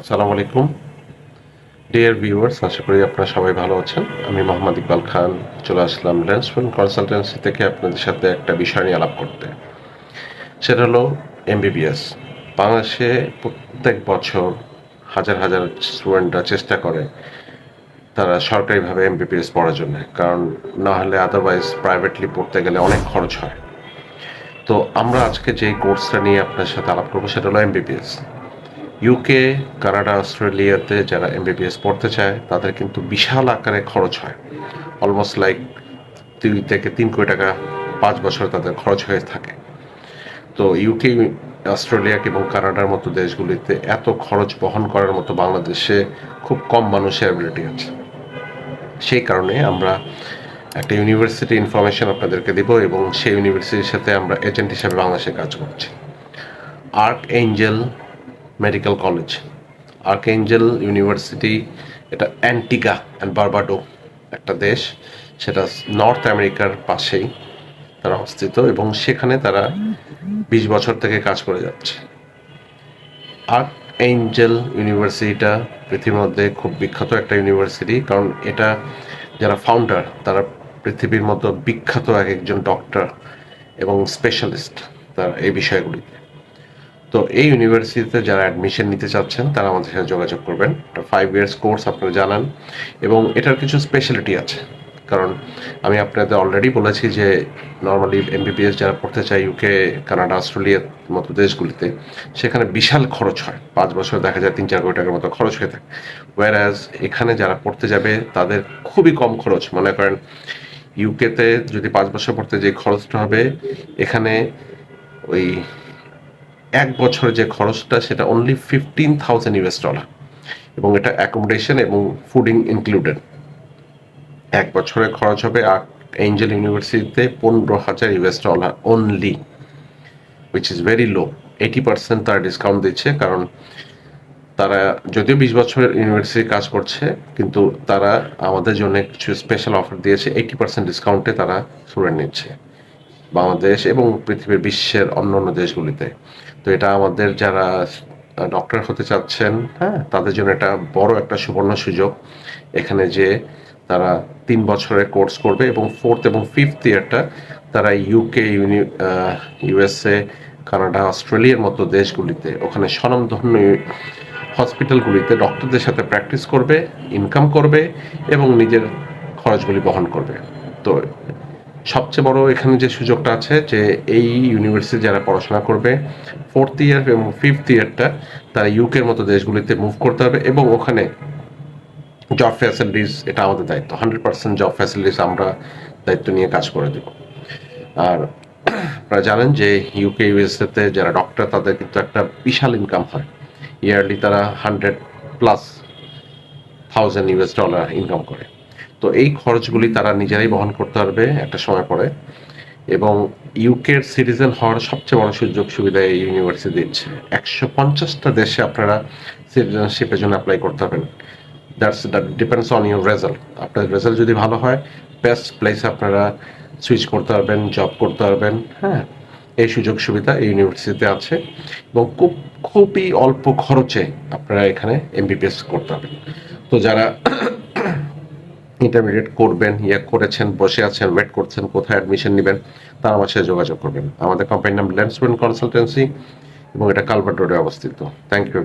আসসালামু আলাইকুম। Dear viewers আশা করি আপনারা সবাই ভালো আছেন। আমি মোহাম্মদ ইকবাল খান, চলে আসলাম ল্যান্সফোন কনসালটেন্সি থেকে আপনাদের সাথে একটা বিষয় নিয়ে আলাপ করতে। সেটা হলো এমবিবিএস বাংলাদেশে প্রত্যেক বছর হাজার হাজার স্টুডেন্টরা চেষ্টা করে তারা সরকারিভাবে এমবিবিএস পড়ার জন্য, কারণ না হলে আদারওয়াইজ প্রাইভেটলি পড়তে গেলে অনেক খরচ হয়। তো আমরা আজকে যে কোর্সটা নিয়ে আপনার সাথে আলাপ করব, সেটা হলো এমবিবিএস ইউকে কানাডা অস্ট্রেলিয়াতে যারা এমবিবিএস পড়তে চায়, তাদের কিন্তু বিশাল আকারে খরচ হয়। অলমোস্ট লাইক দুই থেকে তিন কোটি টাকা পাঁচ বছর তাদের খরচ হয়ে থাকে। তো ইউকে অস্ট্রেলিয়া এবং কানাডার মতো দেশগুলিতে এত খরচ বহন করার মতো বাংলাদেশে খুব কম মানুষের অ্যাবিলিটি আছে। সেই কারণে আমরা একটা ইউনিভার্সিটি ইনফরমেশন আপনাদেরকে দেব এবং সেই ইউনিভার্সিটির সাথে আমরা এজেন্ট হিসাবে বাংলাদেশে কাজ করছি। Arch Angel medical college Arch Angel university, এটা অ্যান্টিগা অ্যান্ড বারবাডো একটা দেশ, সেটা নর্থ আমেরিকার পাশেই তারা অবস্থিত এবং সেখানে তারা বিশ বছর থেকে কাজ করে যাচ্ছে। আর্ক এঞ্জেল ইউনিভার্সিটিটা পৃথিবীর মধ্যে খুব বিখ্যাত একটা ইউনিভার্সিটি, কারণ এটা যারা ফাউন্ডার তারা পৃথিবীর মতো বিখ্যাত এক একজন ডক্টর এবং স্পেশালিস্ট তারা এই বিষয়গুলিতে। তো এই ইউনিভার্সিটিতে যারা অ্যাডমিশন নিতে চাচ্ছেন, তারা আমাদের সাথে যোগাযোগ করবেন। ফাইভ ইয়ার্স কোর্স আপনারা জানান এবং এটার কিছু স্পেশালিটি আছে। কারণ আমি আপনাদের অলরেডি বলেছি যে নর্মালি এমবিবিএস যারা পড়তে চায় ইউকে কানাডা অস্ট্রেলিয়ার মতো দেশগুলিতে, সেখানে বিশাল খরচ হয়। পাঁচ বছর দেখা যায় তিন চার কোটি টাকার মতো খরচ হয়ে থাকে। ওয়ার এখানে যারা পড়তে যাবে, তাদের খুবই কম খরচ। মনে করেন ইউকেতে যদি পাঁচ বছর পড়তে যে খরচটা হবে, এখানে ওই এক বছরে যে খরচটা, সেটা only fifteen thousand US dollar এবং এটা অ্যাকোমোডেশন এবং ফুডিং ইনক্লুডেড এক বছরে খরচ হবে এঞ্জেল ইউনিভার্সিটিতে পনেরো হাজার US dollar only which is very low eighty percent তারা ডিসকাউন্ট দিচ্ছে, কারণ তারা যদিও বিশ বছরের ইউনিভার্সিটি কাজ করছে, কিন্তু তারা আমাদের জন্য কিছু স্পেশাল অফার দিয়েছে এইটি পার্সেন্ট ডিসকাউন্টে তারা স্টুডেন্ট নিচ্ছে। বাংলাদেশ এবং পৃথিবীর বিশ্বের অন্য অন্য দেশগুলিতে। তো এটা আমাদের যারা ডক্টর হতে চাচ্ছেন হ্যাঁ তাদের জন্য এটা বড় একটা সুবর্ণ সুযোগ। এখানে যে তারা তিন বছরের কোর্স করবে এবং ফোর্থ এবং ফিফথ ইয়ারটা তারা ইউকে ইউনি ইউএসএ কানাডা অস্ট্রেলিয়ার মতো দেশগুলিতে, ওখানে স্বনামধন্য হসপিটালগুলিতে ডক্টরদের সাথে প্র্যাকটিস করবে ইনকাম করবে এবং নিজের খরচগুলি বহন করবে। তো সবচেয়ে বড় এখানে যে সুযোগটা আছে যে এই ইউনিভার্সিটি যারা পড়াশোনা করবে ফোর্থ ইয়ার এবং ফিফথ ইয়ারটা তারা ইউকের মতো দেশগুলিতে মুভ করতে হবে এবং ওখানে জব ফ্যাসিলিটিস এটা আমাদের দায়িত্ব। হান্ড্রেড পার্সেন্ট জব ফ্যাসিলিটিস আমরা দায়িত্ব নিয়ে কাজ করে দেব। আর আপনারা জানেন যে ইউকে ইউএসএতে যারা ডক্টর তাদের কিন্তু একটা বিশাল ইনকাম হয়। ইয়ারলি তারা hundred plus thousand US dollar income করে। তো এই খরচগুলি তারা নিজেরাই বহন করতে পারবে একটা সময় পরে। এবং ইউকের সিটিজেন হওয়ার সবচেয়ে বড় সুযোগ সুবিধা এই ইউনিভার্সিটি দিচ্ছে। একশো পঞ্চাশটা দেশে আপনারা সিটিজেনশিপের জন্য অ্যাপ্লাই করতে পারবেন। That's that depends on your result আপনার রেজাল্ট যদি ভালো হয় বেস্ট প্লেসে আপনারা সুইচ করতে পারবেন জব করতে পারবেন হ্যাঁ। এই সুযোগ সুবিধা এই ইউনিভার্সিটিতে আছে। এবং খুব, খুবই অল্প খরচে আপনারা এখানে এমবিবিএস করতে পারবেন। তো যারা ইন্টারমিডিয়েট করবেন ইয়ে করেছেন, বসে আছেন ওয়েট করছেন, কোথায় অ্যাডমিশন নেবেন, তার আমার সাথে যোগাযোগ করবেন। আমাদের কোম্পানির নাম ল্যান্ডসম্যান কনসালটেন্সি এবং এটা কালভার্ট রোডে অবস্থিত। Thank you